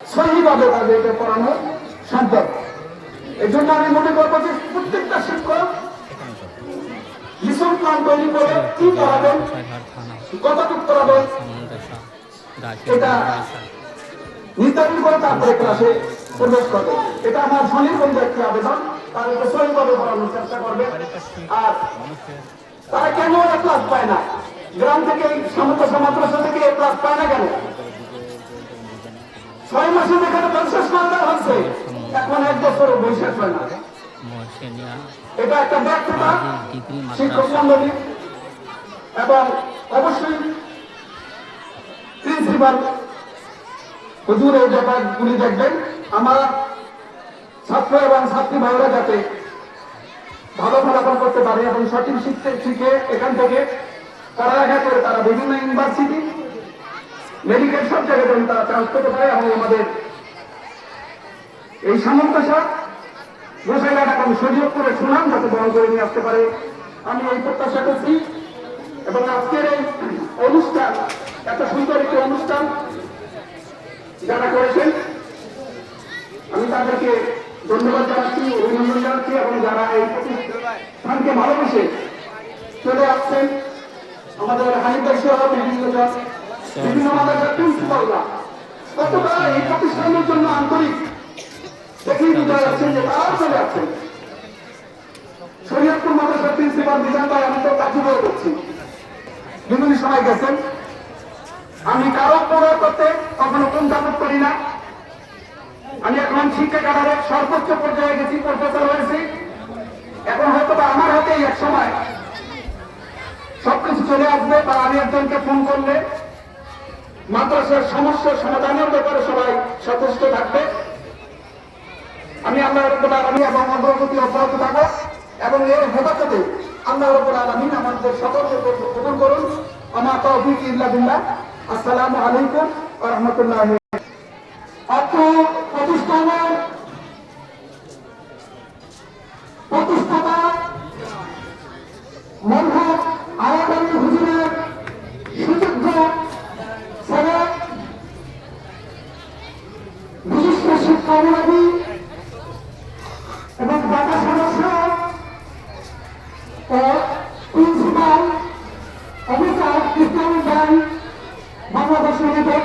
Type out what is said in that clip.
সহিভাবে তাদেরকে পড়ানো সম্ভব। এই জন্য আমি মনে করব যে প্রত্যেকটা শিক্ষক লিসন প্ল্যান তৈরি করে কি পড়াবেন কতটুকু পড়াবেন এটা নির্ধারণ করে তারপরে ক্লাসে প্রবেশ করবে। এটা আমার স্বনির্বন্ধ একটি আবেদন তাদেরকে সহিভাবে পড়ানোর চেষ্টা করবে। আর তারা কেন ক্লাস পায় না? গ্রাম থেকে এই সমস্ত মাদ্রাসা থেকে ক্লাস পায় না কেন? ছয় মাসে যেখানে পঞ্চাশ ঘণ্টা হচ্ছে এখন এক বছরও বৈশাখ হয় না। এটা একটা ব্যর্থতা। শিক্ষক মন্ডলী এবং অবশ্যই প্রিন্সিপাল হুজুর এই ব্যাপারগুলি দেখবেন। আমার ছাত্র এবং ছাত্রী ভাইরা যাতে ভালো ফলাফল করতে পারে এবং সঠিক শিখতে শিখে এখান থেকে পড়ালেখা করে তারা বিভিন্ন ইউনিভার্সিটি মেডিকেল সব জায়গায় যেন তারা চান্স পেতে পারে এবং আমাদের এই সামন্তসা গোসাইঘাট এবং শরীয়তপুরের সুনাম যাতে বহন করে নিয়ে আসতে পারে। আমি এই প্রত্যাশা করছি এবং আজকের এই অনুষ্ঠান, এত সুন্দর একটি অনুষ্ঠান যারা করেছেন, আমি তাদেরকে ধন্যবাদ জানাচ্ছি, অভিনন্দন জানাচ্ছি এবং যারা এই প্রতিষ্ঠানকে ভালোবেসে চলে আসছেন, আমাদের হানিফাই সহ বিভিন্ন বিভিন্ন মাদ্রাসার প্রিন্সিপালরা কতটা এই প্রতিষ্ঠানের জন্য আন্তরিক দেখেই বোঝা যাচ্ছে যে তারাও চলে আসছেন শরীয়তপুর মাদ্রাসার প্রিন্সিপাল বিধান ভাই আমি তো কাজী বলে করছি। বিভিন্ন সময় গেছেন। আমি কারও পড়ার করতে কখনো কোনটাপট করি না। আমি এখন শিক্ষা কাঠারে সর্বোচ্চ পর্যায়ে গেছি প্রফেসর হয়েছি। এখন হয়তো আমার হাতেই এক সময় সবকিছু চলে আসবে বা আমি একজনকে ফোন করলে মাদ্রাসার সমস্যার সমাধানের ব্যাপারে সবাই সচেষ্ট থাকবে। আমি আল্লাহ আলমী এবং অগ্রগতি অব্যাহত থাকব এবং এর হেফাজতে আল্লাহ রব্বুল আলমিন আমাদের সকলকে কবুল করুন। আমার ইল্লা আলাইকুম ওয়া প্রতিষ্ঠাতা করুণাবি এবং বাটা সদস্য ও প্রিন্সিপাল অফিসার ইসলামী বাংলাদেশ লিমিটেড